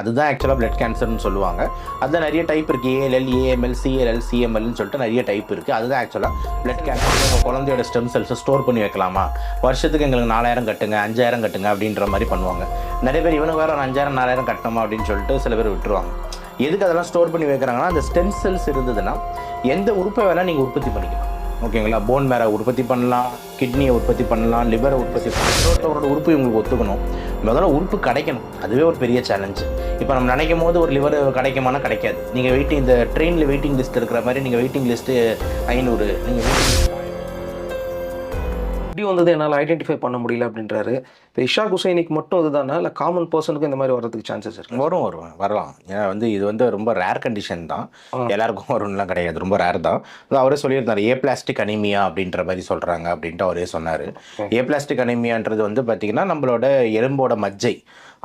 அதுதான் ஆக்சுவலாக பிளட் கேன்சர்னு சொல்லுவாங்க. அதில் நிறைய டைப் இருக்குது ஏஎல்எல் ஏஎம்எல் சிஎல்எல் சிஎம்எல்னு சொல்லிட்டு நிறைய டைப் இருக்குது அதுதான் ஆக்சுவலாக பிளட் கேன்சர் உங்கள் குழந்தையோட ஸ்டெம் செல்ஸை ஸ்டோர் பண்ணி வைக்கலாமா? வருஷத்துக்கு எங்களுக்கு நாலாயிரம் கட்டுங்க அஞ்சாயிரம் கட்டுங்க அப்படின்ற மாதிரி பண்ணுவாங்க. நிறைய பேர் இவனுக்கு வேறு ஒரு அஞ்சாயிரம் நாலாயிரம் கட்டணுமா அப்படின்னு சொல்லிட்டு சில பேர் விட்டுருவாங்க. எதுக்கு அதெல்லாம் ஸ்டோர் பண்ணி வைக்கிறாங்கன்னா அந்த ஸ்டெம் செல்ஸ் இருந்ததுன்னா எந்த உறுப்பை வேணால் நீங்கள் உற்பத்தி பண்ணிக்கலாம். ஓகேங்களா? போன் மேரை உற்பத்தி பண்ணலாம் கிட்னியை உற்பத்தி பண்ணலாம் லிவரை உற்பத்தி பண்ணலாம். இன்னொருத்தவரோட உறுப்பு உங்களுக்கு ஒத்துக்கணும். முதல்ல உறுப்பு கிடைக்கணும். அதுவே ஒரு பெரிய சேலஞ்சு இப்போ நம்ம நினைக்கும் போது ஒரு லிவர் கிடைக்குமானா கிடைக்காது. நீங்கள் வெயிட்டிங் இந்த ட்ரெயினில் வெயிட்டிங் லிஸ்ட் இருக்கிற மாதிரி நீங்கள் வெயிட்டிங் லிஸ்ட்டு ஐநூறு நீங்கள் வெயிட்டிங் இப்படி வந்தது என்னால் ஐடென்டிஃபை பண்ண முடியல அப்படின்றாரு. இப்போ இஷா குசைனிக்கு மட்டும் இதுதானா? இல்லை காமன் பர்சனுக்கு இந்த மாதிரி வர்றதுக்கு சான்சஸ் இருக்கு? வரும் வரும். வரலாம். ஏன்னா வந்து இது வந்து ரொம்ப ரேர் கண்டிஷன் தான். எல்லாருக்கும் வரும்லாம் கிடையாது. ரொம்ப ரேர் தான். அவரே சொல்லியிருந்தார் ஏ பிளாஸ்டிக் அனிமியா அப்படின்ற மாதிரி சொல்கிறாங்க அப்படின்ட்டு அவரே சொன்னார். ஏ பிளாஸ்டிக் அனிமியான்றது வந்து பார்த்திங்கன்னா நம்மளோட எலும்போட மஜ்ஜை.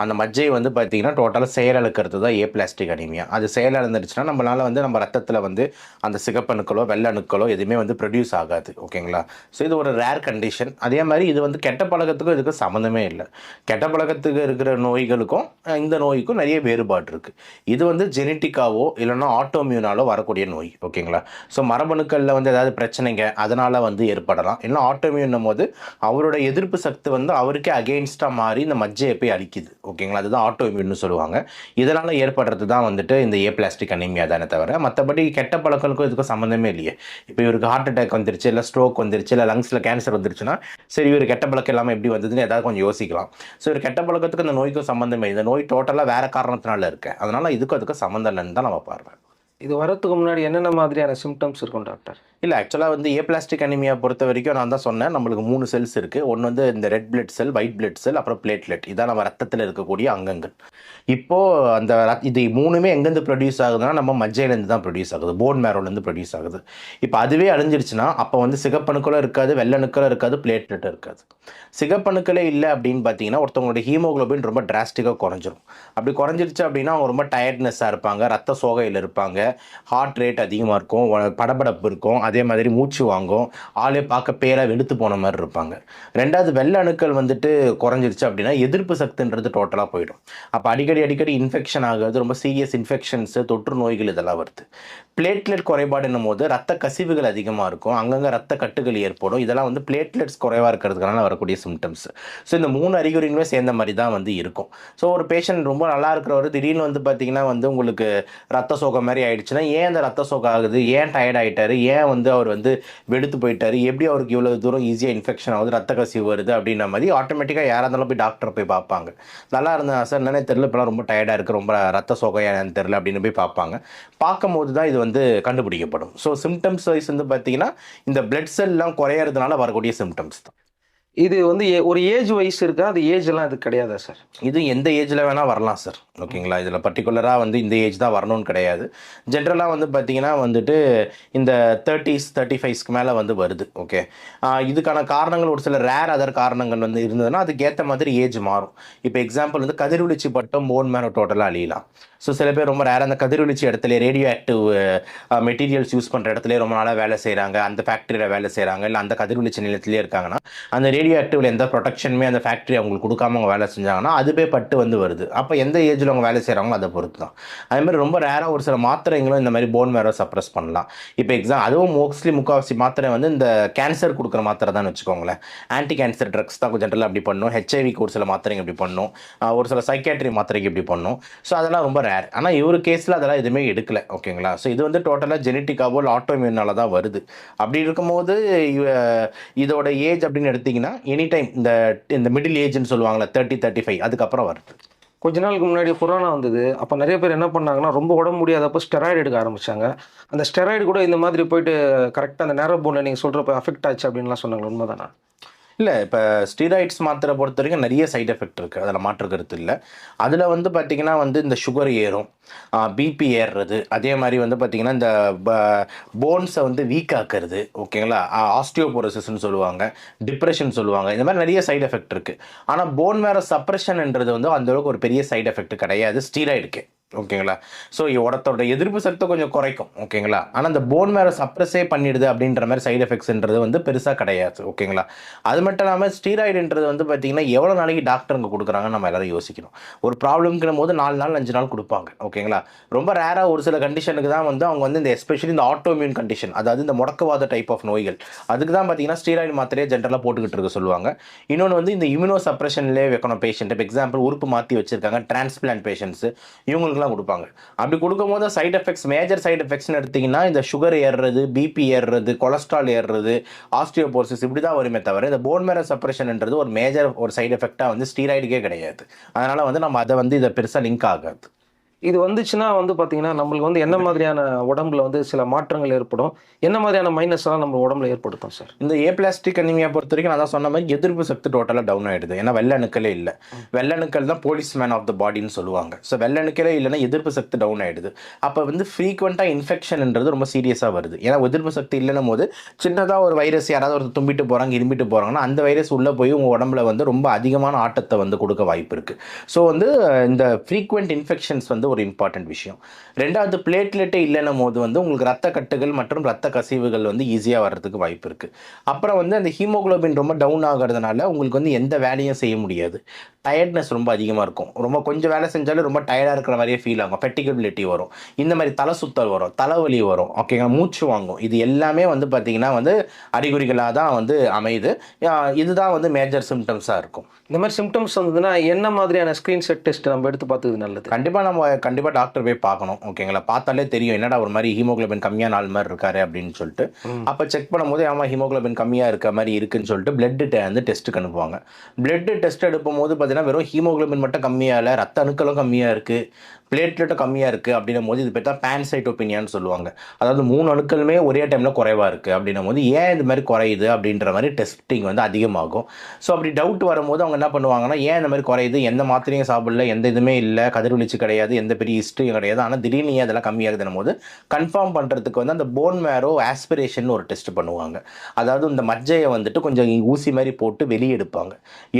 அந்த மஜ்ஜை வந்து பார்த்திங்கன்னா டோட்டலாக செயலிழக்கிறது தான் ஏ பிளாஸ்டிக் அனிமியா அது செயலிழந்துருச்சுன்னா நம்மளால் வந்து நம்ம ரத்தத்தில் வந்து அந்த சிகப்பணுக்களோ வெள்ளை அணுக்களோ எதுவுமே வந்து ப்ரொடியூஸ் ஆகாது. ஓகேங்களா? ஸோ இது ஒரு ரேர் கண்டிஷன் அதே மாதிரி இது வந்து கெட்ட பழக்கத்துக்கும் இதுக்கு சம்மந்தமே இல்லை. கெட்ட பழக்கத்துக்கு இருக்கிற நோய்களுக்கும் இந்த நோய்க்கும் நிறைய வேறுபாடு இருக்குது இது வந்து ஜெனட்டிக்காவோ இல்லைன்னா ஆட்டோமியூனாலோ வரக்கூடிய நோய் ஓகேங்களா? ஸோ மரபணுக்களில் வந்து ஏதாவது பிரச்சனைங்க அதனால் வந்து ஏற்படலாம். இல்லை ஆட்டோமியூன்னும் போது அவரோட எதிர்ப்பு சக்தி வந்து அவருக்கே அகெயின்ஸ்டாக மாறி இந்த மஜ்ஜையை போய் அழிக்குது ஓகேங்களா? அதுதான் ஆட்டோமியூன்னு சொல்லுவாங்க. இதனால் ஏற்படுறது தான் வந்துட்டு இந்த ஏ பிளாஸ்டிக் அனிமியா தானே தவிர மற்றபடி கெட்ட பழக்கங்களுக்கும் இதுக்கும் சம்மந்தமே இல்லையே. இப்போ இவருக்கு ஹார்ட் அட்டாக் வந்துருச்சு இல்லை ஸ்ட்ரோக் வந்துருச்சு இல்லை லங்ஸில் கேன்சர் வந்துருச்சுன்னா சரி இவர் கெட்ட பழக்கம் இல்லாமல் எப்படி வந்ததுன்னு ஏதாவது கொஞ்சம் யோசிக்கலாம். ஸோ ஒரு கெட்ட பழக்கத்துக்கு இந்த நோய்க்கும் சம்மந்தமே இந்த நோய் டோட்டலாக வேற காரணத்தினால இருக்கேன் அதனால இதுக்கும் அதுக்கும் சம்மந்தம் இல்லைன்னு தான் நம்ம பாருவேன் இது வரதுக்கு முன்னாடி என்னென்ன மாதிரியான சிம்டம்ஸ் இருக்கும் டாக்டர் இல்லை ஆக்சுவலாக வந்து ஏ பிளாஸ்டிக் அனிமியா பொறுத்த வரைக்கும் நான் தான் சொன்னேன். நம்மளுக்கு மூணு செல்ஸ் இருக்குது ஒன்று வந்து இந்த red blood cell white blood cell அப்புறம் பிளேட்லெட் இதான் நம்ம ரத்தத்தில் இருக்கக்கூடிய அங்கங்கள். இப்போது அந்த ரத்- இது மூணுமே எங்கேருந்து ப்ரொடியூஸ் ஆகுதுன்னா நம்ம மஜ்ஜையிலேருந்து தான் ப்ரொடியூஸ் ஆகுது. போன் மேரோலேருந்து ப்ரொடியூஸ் ஆகுது. இப்போ அதுவே அழிஞ்சிருச்சுன்னா அப்போ வந்து சிகப்பணுக்களும் இருக்காது வெள்ளணுக்களும் இருக்காது பிளேட்லெட்டும் இருக்காது. சிகப்பணுக்களே இல்லை அப்படின்னு பார்த்தீங்கன்னா ஒருத்தவங்களோட ஹீமோகுளோபின் ரொம்ப டிராஸ்டிக்காக குறைஞ்சிரும். அப்படி குறைஞ்சிருச்சு அப்படின்னா அவங்க ரொம்ப டயர்ட்னஸ்ஸாக இருப்பாங்க ரத்த சோகையில் இருப்பாங்க ஹார்ட் ரேட் அதிகமாக இருக்கும் படபடப்பு இருக்கும் அதே மாதிரி மூச்சு வாங்கும். ஆளே பார்க்க பேராக வெளுத்து போன மாதிரி இருப்பாங்க. ரெண்டாவது வெள்ளை அணுக்கள் வந்துட்டு குறைஞ்சிருச்சு அப்படின்னா எதிர்ப்பு சக்தின்றது டோட்டலாக போயிடும். அப்போ அடிக்கடி அடிக்கடி இன்ஃபெக்ஷன் ஆகிறது ரொம்ப சீரியஸ் இன்ஃபெக்ஷன்ஸு தொற்று நோய்கள் இதெல்லாம் வருது. பிளேட்லெட் குறைபாடுன்னும் போது ரத்த கசிவுகள் அதிகமாக இருக்கும். அங்கங்கே ரத்த கட்டுகள் ஏற்படும். இதெல்லாம் வந்து பிளேட்லெட்ஸ் குறைவாக இருக்கிறதுனால வரக்கூடிய சிம்டம்ஸ் ஸோ இந்த மூணு அறிகுறிகளுமே சேர்ந்த மாதிரி தான் வந்து இருக்கும். ஸோ ஒரு பேஷண்ட் ரொம்ப நல்லா இருக்கிறவர் திடீர்னு வந்து பார்த்தீங்கன்னா வந்து உங்களுக்கு ரத்த சோகம் மாதிரி ஆயிடுச்சுன்னா ஏன் அந்த ரத்த சோகம் ஆகுது? ஏன் டயர்ட் ஆகிட்டாரு ஏன் வந்து வந்து அவர் வந்து வெடுத்து போயிட்டாரு. எப்படி அவருக்கு இவ்வளோ தூரம் ஈஸியாக இன்ஃபெக்ஷன் ஆகுது ரத்த கசிவு வருது அப்படின்ற மாதிரி ஆட்டோமேட்டிக்காக யாராக இருந்தாலும் போய் டாக்டர் போய் பார்ப்பாங்க. நல்லா இருந்தால் சார் என்னன்னே தெரில இப்போலாம் ரொம்ப டயர்டாக இருக்குது ரொம்ப ரத்த சோகம் தெரியல தெரில அப்படின்னு போய் பார்ப்பாங்க. பார்க்கும்போது தான் இது வந்து கண்டுபிடிக்கப்படும். ஸோ சிம்டம்ஸ் வைஸ் வந்து பார்த்தீங்கன்னா இந்த பிளட் செல்லாம் குறையறதுனால வரக்கூடிய சிம்டம்ஸ் தான். இது வந்து ஏ- ஒரு ஏஜ் வைஸ் இருக்கா? அது ஏஜ் எல்லாம் இது கிடையாதா சார்? இது எந்த ஏஜில் வேணால் வரலாம் சார். ஓகேங்களா? இதில் பர்டிகுலராக வந்து இந்த ஏஜ் தான் வரணும்னு கிடையாது. ஜென்ரலாக வந்து பார்த்தீங்கன்னா வந்துட்டு இந்த தேர்ட்டிஸ் தேர்ட்டி ஃபைவ்ஸ்க்கு மேலே வந்து வருது ஓகே. இதுக்கான காரணங்கள் ஒரு சில ரேர் அதர் காரணங்கள் வந்து இருந்ததுன்னா அதுக்கேற்ற மாதிரி ஏஜ் மாறும். இப்போ எக்ஸாம்பிள் வந்து கதிர்வீழ்ச்சி பட்டம் போன் மேனோ டோட்டலாக அழியலாம். ஸோ சில பேர் ரொம்ப ரேர் அந்த கதிர்வீழ்ச்சி இடத்துல ரேடியோ ஆக்டிவ் மெட்டீரியல்ஸ் யூஸ் பண்ணுற இடத்துல ரொம்ப நாளாக வேலை செய்கிறாங்க அந்த ஃபேக்ட்ரியில் வேலை செய்கிறாங்க இல்லை அந்த கதிர்வீழ்ச்சி நிலையத்திலே இருக்காங்கன்னா அந்த ரேடியோ ஆக்டிவில் எந்த ப்ரொடெக்ஷனுமே அந்த ஃபேக்ட்ரி அவங்களுக்கு கொடுக்காம அவங்க வேலை செஞ்சாங்கன்னா அதுவே பட்டு வந்து வருது. அப்போ எந்த ஏஜில் அவங்க வேலை செய்கிறாங்களோ அதை பொறுத்து தான் அதே மாதிரி ரொம்ப ரேராக ஒரு சில மாத்திரைங்களும் இந்த மாதிரி போன் மேரோ சப்ரஸ் பண்ணலாம். இப்போ எக்ஸாம் அதுவும் மோஸ்ட்லி முக்கால்வாசி மாத்திரை வந்து இந்த கேன்சர் கொடுக்குற மாத்திரை தான் வச்சுக்கோங்களேன். ஆன்டி கேன்சர் ட்ரக்ஸ் தான் ஜென்ரலாக அப்படி பண்ணும். ஹெச்ஐவிக்கு ஒரு சில மாத்திரைங்க இப்படி பண்ணும். ஒரு சில சைக்காட்ரி மாத்திரைக்கு இப்படி பண்ணும். ஸோ அதெல்லாம் ரொம்ப ரேர் ஆனால் இவர் கேஸில் அதெல்லாம் எதுவுமே எடுக்கலை ஓகேங்களா ஸோ இது வந்து டோட்டலாக ஜெனட்டிக்காவோ இல்லை ஆட்டோமியூனால தான் வருது. அப்படி இருக்கும்போது இதோட ஏஜ் அப்படின்னு எடுத்தீங்கன்னா எனி டைம் இந்த இந்த மிடில் ஏஜ்னு சொல்லுவாங்களே தேர்ட்டி தேர்ட்டி ஃபைவ் அதுக்கப்புறம் வருது. கொஞ்ச நாளுக்கு முன்னாடி கொரோனா வந்தது. அப்போ நிறைய பேர் என்ன பண்ணாங்கன்னா ரொம்ப உடம்பு முடியாதப்போ ஸ்டெராய்டு எடுக்க ஆரம்பித்தாங்க அந்த ஸ்டெராய்டு கூட இந்த மாதிரி போயிட்டு கரெக்டாக அந்த நேரோ போனில் நீங்கள் சொல்கிறப்ப அஃபெக்ட் ஆச்சு அப்படின்லாம் சொன்னாங்க உண்மைதானா? இல்லை இப்போ ஸ்டீராய்ட்ஸ் மாத்திரை பொறுத்த வரைக்கும் நிறைய சைட் எஃபெக்ட் இருக்குது அதில் மாற்று கருத்து இல்லை. அதில் வந்து பார்த்திங்கன்னா வந்து இந்த சுகர் ஏறும். பிபி ஏறுறது. அதே மாதிரி வந்து பார்த்திங்கன்னா இந்த போன்ஸை வந்து வீக் ஆக்குறது. ஓகேங்களா ஆஸ்டியோபோரோசிஸ்ன்னு சொல்லுவாங்க. டிப்ரெஷன் சொல்லுவாங்க. இந்த மாதிரி நிறைய சைட் எஃபெக்ட் இருக்குது ஆனால் போன் வேறு சப்ரெஷன்ன்றது வந்து அந்தளவுக்கு ஒரு பெரிய சைட் எஃபெக்ட் கிடையாது. ஸ்டீராய்டுக்கு ஓகேங்களா? ஸோ உடத்தோட எதிர்ப்பு சக்தி கொஞ்சம் குறைக்கும் ஓகேங்களா? ஆனால் அந்த போன் மேலே சப்ரஸே பண்ணிடுது அப்படின்ற மாதிரி சைடு எஃபெக்ட்ஸ்ன்றது வந்து பெருசாக கிடையாது ஓகேங்களா? அது மட்டும் இல்லாமல் ஸ்டீராய்டுன்றது வந்து பார்த்தீங்கன்னா எவ்வளோ நாளைக்கு டாக்டருங்க கொடுக்குறாங்கன்னு நம்ம எல்லாரும் யோசிக்கணும். ஒரு ப்ராப்ளம்ங்கிற போது நாலு நாள் அஞ்சு நாள் கொடுப்பாங்க ஓகேங்களா? ரொம்ப ரேராக ஒரு சில கண்டிஷனுக்கு தான் வந்து அவங்க வந்து இந்த எஸ்பெஷலி இந்த ஆட்டோமியூன் கண்டிஷன் அதாவது இந்த முடக்கவாத டைப் ஆஃப் நோய்கள் அதுக்கு தான் பார்த்தீங்கன்னா ஸ்டீராய்டு மாத்திரையே ஜென்ரலாக போட்டுக்கிட்டு இருக்க சொல்லுவாங்க. இன்னொன்று வந்து இந்த இம்யூனோ சப்ரஷன்லேயே வைக்கணும் பேஷண்ட் இப்போ எக்ஸாம்பிள் உறுப்பு மாற்றி வச்சிருக்காங்க டிரான்ஸ்பிளான்ட் பேஷண்ட்ஸ் இவங்களுக்குலாம் கொடுப்பாங்க. அப்படி கொடுக்கும்போது சைடு எஃபெக்ட்ஸ் மேஜர் சைடு எஃபெக்ட்ஸ்னு எடுத்திங்கன்னா இந்த சுகர் ஏறுறது பிபி ஏறுறது கொலஸ்ட்ரால் ஏறுறது ஆஸ்டியோபோர்சிஸ் இப்படி தான் வருமே தவிர இந்த போன் மேரோ சப்ரஷன்ன்றது ஒரு மேஜர் ஒரு சைடு எஃபெக்டாக வந்து ஸ்டீராய்டுக்கே கிடையாது. அதனால் வந்து நம்ம அதை வந்து இதை பெருசாக லிங்க் ஆகாது. இது வந்துச்சுன்னா வந்து பார்த்தீங்கன்னா நம்மளுக்கு வந்து என்ன மாதிரியான உடம்புல வந்து சில மாற்றங்கள் ஏற்படும்? என்ன மாதிரியான மைனஸ் எல்லாம் நம்ம உடம்புல ஏற்படுத்தும் சார் இந்த ஏ பிளாஸ்டிக் அனிமியா பொறுத்த வரைக்கும் நான் தான் சொன்ன மாதிரி எதிர்ப்பு சக்தி டோட்டலாக டவுன் ஆகிடுது ஏன்னா வெள்ளணுக்களே இல்லை. வெள்ளணுக்கள் தான் போலீஸ் மேன் ஆஃப் த பாடின்னு சொல்லுவாங்க. ஸோ வெள்ளணுக்களே இல்லைன்னா எதிர்ப்பு சக்தி டவுன் ஆகிடுது அப்போ வந்து ஃப்ரீக்வெண்ட்டாக இன்ஃபெக்ஷன்ன்றது ரொம்ப சீரியஸாக வருது. ஏன்னா எதிர்ப்பு சக்தி இல்லைன்னும் போது சின்னதாக ஒரு வைரஸ் யாராவது ஒரு தும்பிட்டு போகிறாங்க இரும்பிட்டு போகிறாங்கன்னா அந்த வைரஸ் உள்ளே போய் உங்கள் உடம்புல வந்து ரொம்ப அதிகமான ஆட்டத்தை வந்து கொடுக்க வாய்ப்பு இருக்குது ஸோ வந்து இந்த ஃப்ரீக்வெண்ட் இன்ஃபெக்ஷன்ஸ் வந்து ஒரு இம்பார்ட்டன்ட் விஷயம். ரெண்டாவது பிளேட்லெட்டே இல்லைன்னும் போது வந்து உங்களுக்கு ரத்த கட்டுகள் மற்றும் ரத்த கசிவுகள் வந்து ஈஸியாக வர்றதுக்கு வாய்ப்பு இருக்குது அப்புறம் வந்து அந்த ஹீமோகுளோபின் ரொம்ப டவுன் ஆகிறதுனால உங்களுக்கு வந்து எந்த வேலையும் செய்ய முடியாது. டயர்ட்னஸ் ரொம்ப அதிகமாக இருக்கும். ரொம்ப கொஞ்சம் வேலை செஞ்சாலும் ரொம்ப டயர்டாக இருக்கிற மாதிரியே ஃபீல் ஆகும். ஃபெட்டிகபிலிட்டி வரும். இந்த மாதிரி தலை சுத்தல் வரும். தலைவலி வரும். ஓகேங்களா மூச்சு வாங்கும். இது எல்லாமே வந்து பார்த்திங்கன்னா வந்து அறிகுறிகளாக தான் வந்து அமையுது. இதுதான் வந்து மேஜர் சிம்டம்ஸாக இருக்கும். இந்த மாதிரி சிம்டம்ஸ் வந்ததுன்னா என்ன மாதிரியான ஸ்க்ரீன் செட் டெஸ்ட் நம்ம எடுத்து பார்த்தது நல்லது? கண்டிப்பாக நம்ம கண்டிப்பாக டாக்டர் போய் பார்க்கணும். ஓகேங்களா? பார்த்தாலே தெரியும். என்னடா ஒரு மாதிரி ஹீமோகுளோபின் கம்மியான ஆள் மாதிரி இருக்காரு அப்படின்னு சொல்லிட்டு. அப்போ செக் பண்ணும்போது ஆமாம் ஹீமோகுளோபின் கம்மியாக இருக்க மாதிரி இருக்குன்னு சொல்லிட்டு பிளட் வந்து டெஸ்ட்டுக்கு அனுப்புவாங்க. பிளட் டெஸ்ட் எடுக்கும் போது பார்த்தீங்கன்னா வெறும் ஹீமோகுளோபின் மட்டும் கம்மியாக இல்லை ரத்த அணுக்களும் கம்மியாக இருக்குது பிளேட்லெட்டை கம்மியாக இருக்குது அப்படின்னும் போது இது பேர் தான் பேன்சைட் ஒப்பீனியான்னு சொல்லுவாங்க. அதாவது மூணு அணுக்களுமே ஒரே டைமில் குறைவாக இருக்குது அப்படின்னும் போது ஏன் இது மாதிரி குறையுது அப்படின்ற மாதிரி டெஸ்டிங் வந்து அதிகமாகும். ஸோ அப்படி டவுட் வரும்போது அவங்க என்ன பண்ணுவாங்கன்னா ஏன் இந்த மாதிரி குறையுது? எந்த மாத்திரையும் சாப்பிடல எந்த இதுவுமே இல்லை கதிர்வீழ்ச்சி கிடையாது எந்த பெரிய ஹிஸ்ட்ரியும் கிடையாது. ஆனால் திடீர்னு ஏன் அதெல்லாம் கம்மியாகுதுன்னும் போது கன்ஃபார்ம் பண்ணுறதுக்கு வந்து அந்த போன் மேரோ ஆஸ்பிரேஷன் ஒரு டெஸ்ட் பண்ணுவாங்க. அதாவது இந்த மஜ்ஜையை வந்துட்டு கொஞ்சம் ஊசி மாதிரி போட்டு வெளியே எடுப்பாங்க.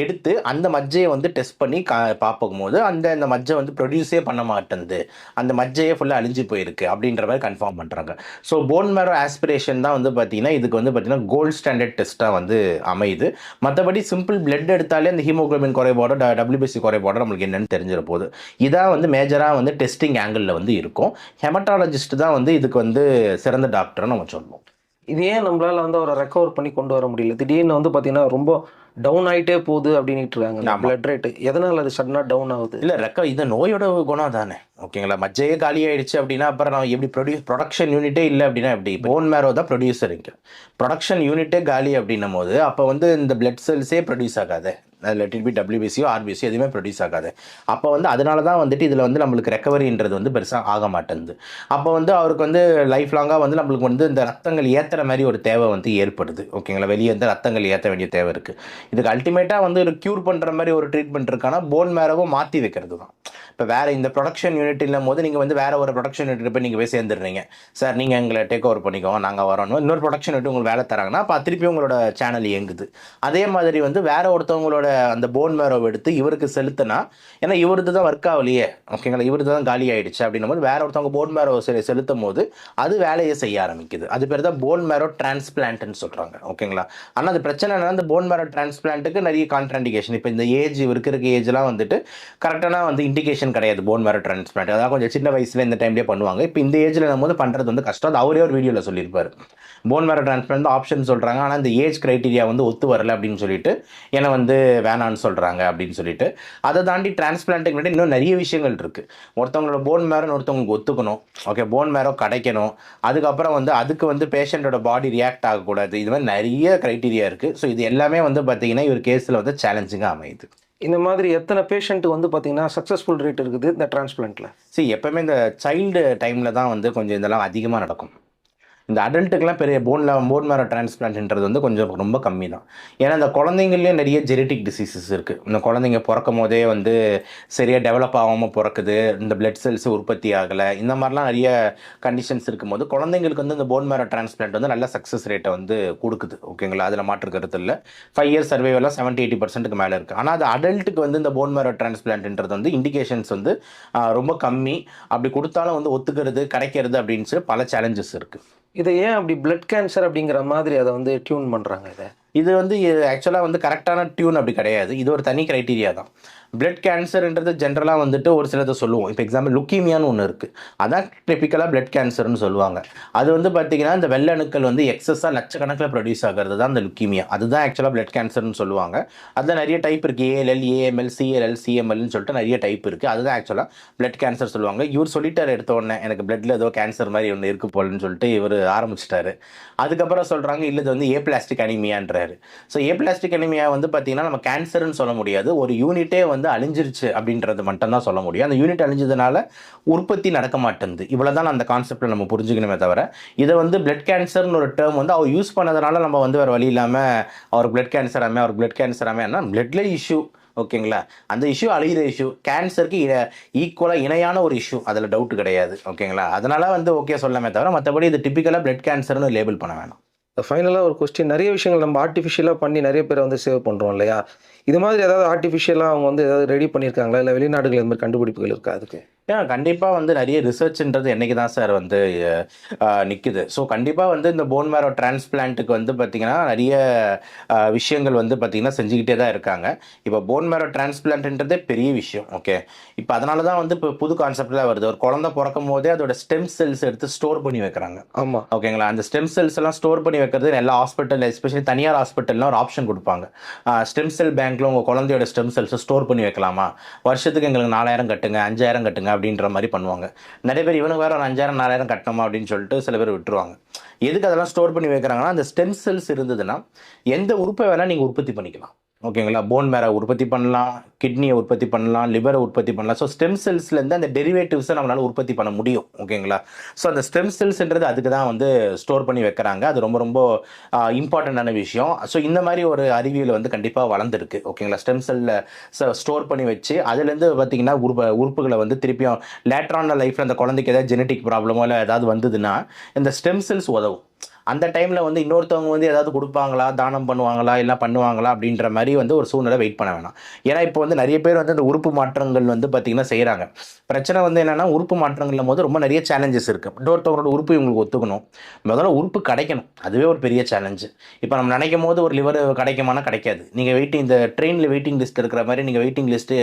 எடுத்து அந்த மஜ்ஜையை வந்து டெஸ்ட் பண்ணி கா பார்க்கும்போது அந்த அந்த மஜ்ஜை வந்து ப்ரொடியூஸே பண்ண மாட்டேங்குது அந்த மஜ்ஜையே ஃபுல்லாக அழிஞ்சு போயிருக்கு அப்படின்ற மாதிரி கன்ஃபார்ம் பண்ணுறாங்க ஸோ போன் மேரோ ஆஸ்பிரேஷன் தான் வந்து பார்த்தீங்கன்னா இதுக்கு வந்து பார்த்தீங்கன்னா கோல்ட் ஸ்டாண்டர்ட் டெஸ்ட்டாக வந்து அமையுது. மற்றபடி சிம்பிள் பிளட் எடுத்தாலே அந்த ஹீமோக்ளோபின் குறைபாடோ டபிள்யூபிசி குறைபாடோ நம்மளுக்கு என்னன்னு தெரிஞ்சிட போகுது இதான் வந்து மேஜராக வந்து டெஸ்டிங் ஆங்கிளில் வந்து இருக்கும். ஹெமட்டாலஜிஸ்ட் தான் வந்து இதுக்கு வந்து சிறந்த டாக்டர்னு நம்ம சொல்லுவோம். இது ஏன் வந்து அவரை ரெக்கவர் பண்ணி கொண்டு வர முடியல? திடீர்னு வந்து பார்த்தீங்கன்னா ரொம்ப டவுன் ஆயிட்டே போகுது அப்படின்ட்டு இருக்காங்க. பிளட் ரேட் எதனால அது சடனாக டவுன் ஆகுது? இல்லை ரெக்க இது நோயோட குணம் தானே ஓகேங்களா? மஜ்ஜையே காலி ஆயிடுச்சு அப்படின்னா அப்புறம் நான் எப்படி ப்ரொடியூஸ் ப்ரொடக்ஷன் யூனிட்டே இல்லை அப்படின்னா எப்படி? போன் மேரோ தான் ப்ரொடியூசர் இங்கே. ப்ரொடக்ஷன் யூனிட்டே காலி அப்படின்னும் போது அப்போ வந்து இந்த பிளட் செல்ஸே ப்ரொடியூஸ் ஆகாது. லெட் இட் பி டபிள்யூபிசியோ ஆர்பிசியோ எதுவுமே ப்ரொடியூஸ் ஆகாது. அப்போ வந்து அதனால தான் வந்துட்டு இதில் வந்து நம்மளுக்கு ரெக்கவரின்றது வந்து பெருசாக ஆக மாட்டேங்குது அப்போ வந்து அவருக்கு வந்து லைஃப் லாங்காக வந்து நம்மளுக்கு வந்து இந்த ரத்தங்கள் ஏற்றுற மாதிரி ஒரு தேவை வந்து ஏற்படுது. ஓகேங்களா வெளியே வந்து ரத்தங்கள் ஏற்ற வேண்டிய தேவை இருக்குது இதுக்கு அல்டிமேட்டாக வந்து ஒரு க்யூர் பண்ணுற மாதிரி ஒரு ட்ரீட்மெண்ட் இருக்கானா போன் மேரவும் மாற்றி வைக்கிறது தான் இப்போ வேறு இந்த ப்ரொடக்ஷன் யூனிட் இல்லும் போது நீங்கள் வந்து வேறு ஒரு ப்ரொடக்ஷன் யூனிட் போய் நீங்கள் போய் சேர்ந்துடுறீங்க. சார் நீங்கள் எங்களை டேக் ஓவர் பண்ணிக்கோங்க நாங்கள் வரோம் இன்னொரு ப்ரொடக்ஷன் யூனிட் உங்களுக்கு வேலை தராங்கன்னா அப்போ திருப்பி உங்களோட சேனல் இயங்குது. அதே மாதிரி வந்து வேறு ஒருத்தவங்களோட அந்த போன் மேரோவை எடுத்து இவருக்கு செலுத்தினா ஏன்னா இவரது தான் ஒர்க் ஆகலையே ஓகேங்களா இவரது தான் காலி ஆயிடுச்சு அப்படின்னும் போது வேற ஒருத்தவங்க போன் மேரோ செலுத்தும் போது அது வேலையை செய்ய ஆரம்பிக்குது. அது பேர் தான் போன் மேரோ டிரான்ஸ்பிளான்ட்னு சொல்கிறாங்க ஓகேங்களா ஆனால் அது பிரச்சனை என்னன்னா இந்த போன் மேரோ டிரான்ஸ்பிளான்ட்டுக்கு நிறைய கான்ட்ராண்டிகேஷன் இப்போ இந்த ஏஜ் இவருக்கு இருக்க ஏஜ்லாம் வந்துட்டு கரெக்டான வந்து இண்டிகேஷன் கிடையாது போன் மேரோ டிரான்ஸ்பிளான்ட் அதாவது கொஞ்சம் சின்ன வயசில் இந்த டைம்லேயே பண்ணுவாங்க. இப்போ இந்த ஏஜில் போது பண்ணுறது வந்து கஷ்டம். அது அவரே ஒரு வீடியோவில் சொல்லியிருப்பார். போன் மேரோ டிரான்ஸ்பிளான்ட் ஆப்ஷன் சொல்கிறாங்க ஆனால் இந்த ஏஜ் கிரைட்டீரியா வந்து ஒத்து வரல அப்படின்னு சொல்லிட்டு என்னை வந்து வேணான்னு சொல்கிறாங்க அப்படின்னு சொல்லிட்டு அதை தாண்டி டிரான்ஸ்பிளான்ட்டுக்கு முன்னாடி இன்னும் நிறைய விஷயங்கள் இருக்குது ஒருத்தவங்களோட போன் மேரோன்னு ஒருத்தவங்களுக்கு ஒத்துக்கணும். ஓகே போன் மேரோ கிடைக்கணும். அதுக்கப்புறம் வந்து அதுக்கு வந்து பேஷண்ட்டோட பாடி ரியாக்ட் ஆகக்கூடாது. இது மாதிரி நிறைய க்ரைட்டீரியா இருக்குது ஸோ இது எல்லாமே வந்து பார்த்தீங்கன்னா இவர் கேஸில் வந்து சேலஞ்சிங்காக அமையுது. இந்த மாதிரி எத்தனை பேஷண்ட் வந்து பார்த்தீங்கன்னா சக்ஸஸ்ஃபுல் ரேட் இருக்குது இந்த டிரான்ஸ்பிளான்ட்ல see எப்பவுமே இந்த சைல்டு டைமில் தான் வந்து கொஞ்சம் இதெல்லாம் அதிகமாக நடக்கும். இந்த அடல்ட்டுக்கெலாம் பெரிய போன்ல போன் மேரோ டிரான்ஸ்பிளான்ட்ன்றது வந்து கொஞ்சம் ரொம்ப கம்மி தான் ஏன்னா இந்த குழந்தைங்கள்லேயே நிறைய ஜெனட்டிக் டிசீசஸ் இருக்குது இந்த குழந்தைங்க பிறக்கும் போதே வந்து சரியாக டெவலப் ஆகாமல் பிறக்குது. இந்த பிளட் செல்ஸ் உற்பத்தி ஆகலை. இந்த மாதிரிலாம் நிறைய கண்டிஷன்ஸ் இருக்கும்போது குழந்தைங்களுக்கு வந்து இந்த போன் மேரோ டிரான்ஸ்பிளான்ட் வந்து நல்ல சக்ஸஸ் ரேட்டை வந்து கொடுக்குது. ஓகேங்களா அதில் மாற்று கருத்து இல்லை. ஃபைவ் இயர்ஸ் சர்வேவெல்லாம் செவன்ட்டி எயிட்டி பர்சன்ட்டுக்கு மேலே இருக்குது ஆனால் அது அடல்ட்டுக்கு வந்து இந்த போன் மேரோ டிரான்ஸ்பிளான்ட்ன்றது வந்து இண்டிகேஷன்ஸ் வந்து ரொம்ப கம்மி. அப்படி கொடுத்தாலும் வந்து ஒத்துக்கிறது கிடைக்கிறது அப்படின்னு சொல்லி பல சேலஞ்சஸ் இருக்குது இதை ஏன் அப்படி பிளட் கேன்சர் அப்படிங்கிற மாதிரி அதை வந்து டியூன் பண்ணுறாங்க இதை? இது வந்து ஆக்சுவலாக வந்து கரெக்டான டியூன் அப்படி கிடையாது. இது ஒரு தனி க்ரைட்டீரியா தான். பிளட் கேன்சர்ன்றது ஜென்ரலாக வந்துட்டு ஒரு சிலதை சொல்லுவோம். இப்போ எக்ஸாம்பிள் லுக்கீமியான்னு ஒன்று இருக்குது அதான் டிப்பிக்கலாக பிளட் கேன்சர்னு சொல்லுவாங்க. அது வந்து பார்த்தீங்கன்னா இந்த வெள்ளணுக்கள் வந்து எக்ஸஸாக லட்சக்கணக்கில் ப்ரொடியூஸ் ஆகிறது தான் அந்த லுக்கீமியா அதுதான் ஆக்சுவலாக பிளட் கேன்சர்னு சொல்லுவாங்க. அதில் நிறைய டைப் இருக்குது ஏஎல்எல் ஏஎம்எல் சிஎல்எல் சிஎம்எல்னு சொல்லிட்டு நிறைய டைப் இருக்குது அதுதான் ஆக்சுவலாக பிளட் கேன்சர் சொல்லுவாங்க. இவர் சொல்லிட்டார் எடுத்த உடனே எனக்கு பிளட்டில் ஏதோ கேன்சர் மாதிரி ஒன்று இருக்குது போலன்னு சொல்லிட்டு இவர் ஆரம்பிச்சிட்டாரு. அதுக்கப்புறம் சொல்கிறாங்க இல்லை இது வந்து ஏ பிளாஸ்டிக் பண்ணுறாரு ஸோ ஏ பிளாஸ்டிக் அனிமியா வந்து பார்த்தீங்கன்னா நம்ம கேன்சர்னு சொல்ல முடியாது. ஒரு யூனிட்டே வந்து அழிஞ்சிருச்சு அப்படின்றது மட்டும்தான் சொல்ல முடியும். அந்த யூனிட் அழிஞ்சதுனால உற்பத்தி நடக்க மாட்டேங்குது. இவ்வளோ தான் அந்த கான்செப்டில் நம்ம புரிஞ்சுக்கணுமே தவிர இதை வந்து பிளட் கேன்சர்னு ஒரு டேர்ம் வந்து அவர் யூஸ் பண்ணதுனால நம்ம வந்து வேறு வழி இல்லாமல் அவர் பிளட் கேன்சர் ஆமே அவர் பிளட் கேன்சர் ஆமே என்ன? பிளட்ல இஷ்யூ ஓகேங்களா? அந்த இஷ்யூ அழுகிற இஷ்யூ கேன்சருக்கு ஈக்குவலாக இணையான ஒரு இஷ்யூ அதில் டவுட் கிடையாது ஓகேங்களா? அதனால் வந்து ஓகே சொல்லாமே தவிர மற்றபடி இது டிப்பிக்கலாக பிளட் கேன்சர்னு லேபிள் பண்ண வேணாம். ஃபைனலாக ஒரு கொஸ்டின் நிறைய விஷயங்கள் நம்ம ஆர்டிஃபிஷியலாக பண்ணி நிறைய பேரை வந்து சேவ் பண்ணுறோம் இல்லையா? இது மாதிரி ஏதாவது ஆர்டிஃபிஷியலாக அவங்க வந்து ஏதாவது ரெடி பண்ணியிருக்காங்களா? இல்லை வெளிநாடுகள் இந்த மாதிரி கண்டுபிடிப்புகள் இருக்கா அதுக்கு? ஏன் கண்டிப்பாக வந்து நிறைய ரிசர்ச்ன்றது என்னைக்கு தான் சார் வந்து நிற்குது ஸோ கண்டிப்பாக வந்து இந்த போன் மேரோ டிரான்ஸ்பிளான்ட்டுக்கு வந்து பார்த்திங்கன்னா நிறைய விஷயங்கள் வந்து பார்த்திங்கன்னா செஞ்சுக்கிட்டே தான் இருக்காங்க. இப்போ போன் மேரோ டிரான்ஸ்பிளான்ட்ன்றதே பெரிய விஷயம் ஓகே இப்போ அதனால தான் வந்து இப்போ புது கான்செப்டில் வருது. ஒரு குழந்தை பிறக்கும் போதே அதோட ஸ்டெம் செல்ஸ் எடுத்து ஸ்டோர் பண்ணி வைக்கிறாங்க. ஆமாம் ஓகேங்களா அந்த ஸ்டெம் செல்ஸ் எல்லாம் ஸ்டோர் பண்ணி வைக்கிறது எல்லா ஹாஸ்பிட்டல் எஸ்பெஷலி தனியார் ஹாஸ்பிட்டல்லாம் ஒரு ஆப்ஷன் கொடுப்பாங்க. ஸ்டெம் செல் பேங்க்ல உங்கள் குழந்தையோட ஸ்டெம் செல்ஸை ஸ்டோர் பண்ணி வைக்கலாமா? வருஷத்துக்கு எங்களுக்கு நாலாயிரம் கட்டுங்க அஞ்சாயிரம் கட்டுங்க அப்படின்ற மாதிரி பண்ணுவாங்க. நிறைய பேர் இவனுக்கு வேற ஒரு அஞ்சாயிரம் நாலாயிரம் கட்டணுமா அப்படின்னு சொல்லிட்டு சில பேர் விட்டுருவாங்க. எதுக்கு அதெல்லாம் ஸ்டோர் பண்ணி வைக்கிறாங்கன்னா அந்த ஸ்டெம் செல்ஸ் இருந்ததுன்னா எந்த உறுப்பை வேணால் நீங்கள் உற்பத்தி பண்ணிக்கலாம். ஓகேங்களா? போன் மேரை உற்பத்தி பண்ணலாம் கிட்னியை உற்பத்தி பண்ணலாம் லிவரை உற்பத்தி பண்ணலாம். ஸோ ஸ்டெம் செல்ஸ்லேருந்து அந்த டெரிவேட்டிவ்ஸை நம்மளால் உற்பத்தி பண்ண முடியும் ஓகேங்களா? ஸோ அந்த ஸ்டெம் செல்ஸ்ன்றது அதுக்கு தான் வந்து ஸ்டோர் பண்ணி வைக்கிறாங்க. அது ரொம்ப ரொம்ப இம்பார்ட்டண்ட்டான விஷயம். ஸோ இந்த மாதிரி ஒரு அறிவியல் வந்து கண்டிப்பாக வளர்ந்துருக்கு ஓகேங்களா? ஸ்டெம் செல்லில் ஸ்டோர் பண்ணி வச்சு அதுலேருந்து பார்த்தீங்கன்னா உறுப்ப உறுப்புகளை வந்து திருப்பியும் லேட்டரான லைஃப்பில் அந்த குழந்தைக்கு ஏதாவது ஜெனட்டிக் ப்ராப்ளமோ இல்லை ஏதாவது வந்ததுன்னா இந்த ஸ்டெம் செல்ஸ் உதவும். அந்த டைமில் வந்து இன்னொருத்தவங்க வந்து ஏதாவது கொடுப்பாங்களா? தானம் பண்ணுவாங்களா? இல்லை பண்ணுவாங்களா? அப்படின்ற மாதிரி வந்து ஒரு சூழ்நிலை வெயிட் பண்ண வேணாம். ஏன்னா இப்போ வந்து நிறைய பேர் வந்து இந்த உறுப்பு மாற்றங்கள் வந்து பார்த்திங்கன்னா செய்கிறாங்க பிரச்சனை வந்து என்னென்னா உறுப்பு மாற்றங்கள் போது ரொம்ப நிறைய சேலஞ்சஸ் இருக்குது இன்னொருத்தவங்களோட உறுப்பு இவங்களுக்கு ஒத்துக்கணும். முதல்ல உறுப்பு கிடைக்கணும். அதுவே ஒரு பெரிய சேலஞ்சு இப்போ நம்ம நினைக்கும் போது ஒரு லிவர் கிடைக்குமானா கிடைக்காது. நீங்கள் வெயிட்டிங் இந்த ட்ரெயினில் வெயிட்டிங் லிஸ்ட் இருக்கிற மாதிரி நீங்கள் வெயிட்டிங் லிஸ்ட்டு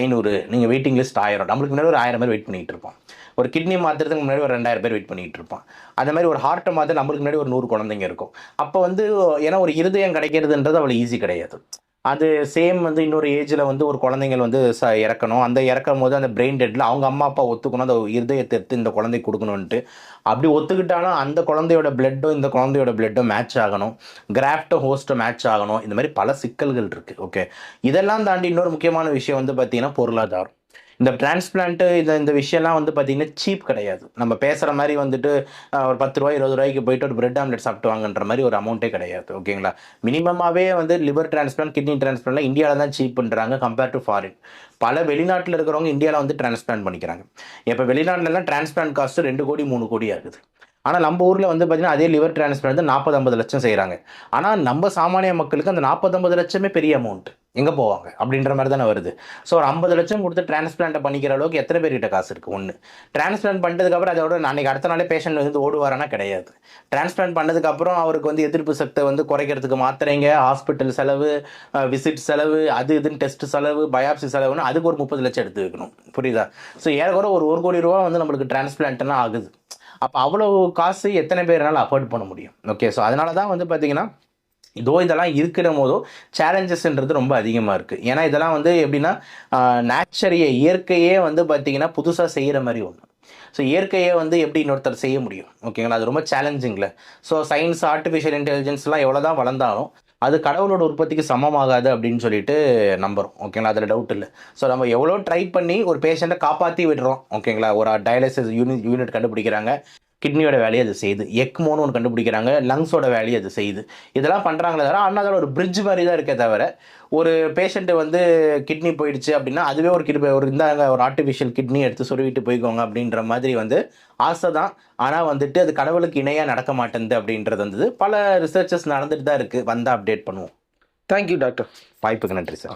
ஐநூறு நீங்கள் வெயிட்டிங் லிஸ்ட் ஆயிரம். நம்மளுக்கு முன்னாடி ஒரு ஆயிரம் பேர் வெயிட் பண்ணிகிட்டு இருப்போம். ஒரு கிட்னி மாற்றுறதுக்கு முன்னாடி ஒரு ரெண்டாயிரம் பேர் வெயிட் பண்ணிகிட்டு இருப்பான். அந்த மாதிரி ஒரு ஹார்ட்டை மாற்ற நம்மளுக்கு முன்னாடி ஒரு நூறு குழந்தைங்க இருக்கும். அப்போ வந்து ஏன்னா ஒரு இருதயம் கிடைக்கிறதுன்றது அவ்வளோ ஈஸி கிடையாது. அது சேம் வந்து இன்னொரு ஏஜில் வந்து ஒரு குழந்தைங்கள் வந்து ச இறக்கணும். அந்த இறக்கும் போது அந்த பிரெயின் டெட்டில் அவங்க அம்மா அப்பா ஒத்துக்கணும். அந்த இருதயத்தை எடுத்து இந்த குழந்தை கொடுக்கணுன்ட்டு அப்படி ஒத்துக்கிட்டாலும் அந்த குழந்தையோட பிளட்டும் இந்த குழந்தையோட பிளட்டும் மேட்ச் ஆகணும். கிராஃப்டும் ஹோஸ்ட்டும் மேட்ச் ஆகணும். இந்த மாதிரி பல சிக்கல்கள் இருக்குது ஓகே இதெல்லாம் தாண்டி இன்னொரு முக்கியமான விஷயம் வந்து பார்த்தீங்கன்னா பொருளாதாரம். இந்த டிரான்ஸ்பிளான்ட்டு இந்த இந்த விஷயம்லாம் வந்து பார்த்தீங்கன்னா சீப் கிடையாது. நம்ம பேசுகிற மாதிரி வந்துட்டு ஒரு பத்து ரூபாய் இருபது ரூபாய்க்கு போயிட்டு ஒரு பிரெட் ஆம்லெட் சாப்பிட்டு வாங்கன்ற மாதிரி ஒரு அமௌண்ட்டே கிடையாது ஓகேங்களா? மினிமமாகவே வந்து லிவர் டிரான்ஸ்பிளான்ட் கிட்னி டிரான்ஸ்பிளான்ட்லாம் இந்தியாவில் தான் சீப் பண்ணுறாங்க கம்பேர் டு ஃபாரின் பல வெளிநாட்டில் இருக்கிறவங்க இந்தியாவில் வந்து டிரான்ஸ்பிளான்ட் பண்ணிக்கிறாங்க. இப்போ வெளிநாட்டிலலாம் டிரான்ஸ்பிளான்ட் காஸ்ட்டு ரெண்டு கோடி மூணு கோடி ஆகுது ஆனால் நம்ம ஊரில் வந்து பார்த்தீங்கன்னா அதே லிவர் டிரான்ஸ்பிளான்ட் வந்து நாற்பது ஐம்பது லட்சம் செய்கிறாங்க ஆனால் நம்ம சாமானிய மக்களுக்கு அந்த நாற்பது ஐம்பது லட்சமே பெரிய அமௌண்ட் எங்கே போவாங்க? அப்படின்ற மாதிரி தானே வருது. ஸோ ஒரு ஐம்பது லட்சம் கொடுத்து டிரான்ஸ்பிளான்ட்டை பண்ணிக்கிற அளவுக்கு எத்தனை பேர்கிட்ட காசு இருக்குது ஒன்று டிரான்ஸ்பிளான்ட் பண்ணதுக்கப்புறம் அதோட அன்னைக்கு அடுத்த நாளே பேஷண்ட் வந்து ஓடுவாரானா கிடையாது. டிரான்ஸ்பிளான்ட் பண்ணதுக்கப்புறம் அவருக்கு வந்து எதிர்ப்பு சக்தை வந்து குறைக்கிறதுக்கு மாத்திரைங்க ஹாஸ்பிட்டல் செலவு விசிட் செலவு அது இதுன்னு டெஸ்ட் செலவு பயாப்சி செலவுன்னு அதுக்கு ஒரு முப்பது லட்சம் எடுத்து வைக்கணும். புரியுதா? ஸோ ஏறக்குறை ஒரு ஒரு கோடி ரூபா வந்து நம்மளுக்கு டிரான்ஸ்பிளான்ட்னா ஆகுது. அப்போ அவ்வளோ காசு எத்தனை பேர்னால அஃபோர்ட் பண்ண முடியும்? ஓகே ஸோ அதனால தான் வந்து பார்த்தீங்கன்னா இதோ இதெல்லாம் இருக்கிற போதோ சேலஞ்சஸ்ன்றது ரொம்ப அதிகமாக இருக்குது ஏன்னா இதெல்லாம் வந்து எப்படின்னா நேச்சரையே இயற்கையே வந்து பார்த்தீங்கன்னா புதுசாக செய்கிற மாதிரி ஒன்று ஸோ இயற்கையை வந்து எப்படி இன்னொருத்தர் செய்ய முடியும்? ஓகேங்களா அது ரொம்ப சேலஞ்சிங்கில் ஸோ சயின்ஸ் ஆர்டிஃபிஷியல் இன்டெலிஜென்ஸ்லாம் எவ்வளோ தான் வளர்ந்தாலும் அது கடவுளோட உற்பத்திக்கு சமமாகாது அப்படின்னு சொல்லிட்டு நம்புகிறோம் ஓகேங்களா அதில் டவுட் இல்லை. ஸோ நம்ம எவ்வளோ ட்ரை பண்ணி ஒரு பேஷண்ட்டை காப்பாற்றி விடுறோம். ஓகேங்களா ஒரு டயாலிசிஸ் யூனிட் யூனிட் கண்டுபிடிக்கிறாங்க. கிட்னியோட வேலையை அது செய்யுது எக்மோன்னு ஒன்று கண்டுபிடிக்கிறாங்க லங்ஸோட வேலையை அது செய்யுது இதெல்லாம் பண்ணுறாங்களே தவிர ஆனால் அதோட ஒரு பிரிட்ஜ் மாதிரி தான் இருக்கே தவிர ஒரு பேஷண்ட்டு வந்து கிட்னி போயிடுச்சு அப்படின்னா அதுவே ஒரு கிட்னி ஒரு இந்தாங்க ஒரு ஆர்டிஃபிஷியல் கிட்னி எடுத்து சொருவிட்டு போய்க்கோங்க அப்படின்ற மாதிரி வந்து ஆசை தான். ஆனால் வந்துட்டு அது கடவுளுக்கு இணையாக நடக்க மாட்டேங்குது அப்படின்றது வந்து பல ரிசர்ச்சஸ் நடந்துட்டு தான் இருக்குது வந்தால் அப்டேட் பண்ணுவோம். தேங்க்யூ டாக்டர் வாய்ப்புக்கு நன்றி சார்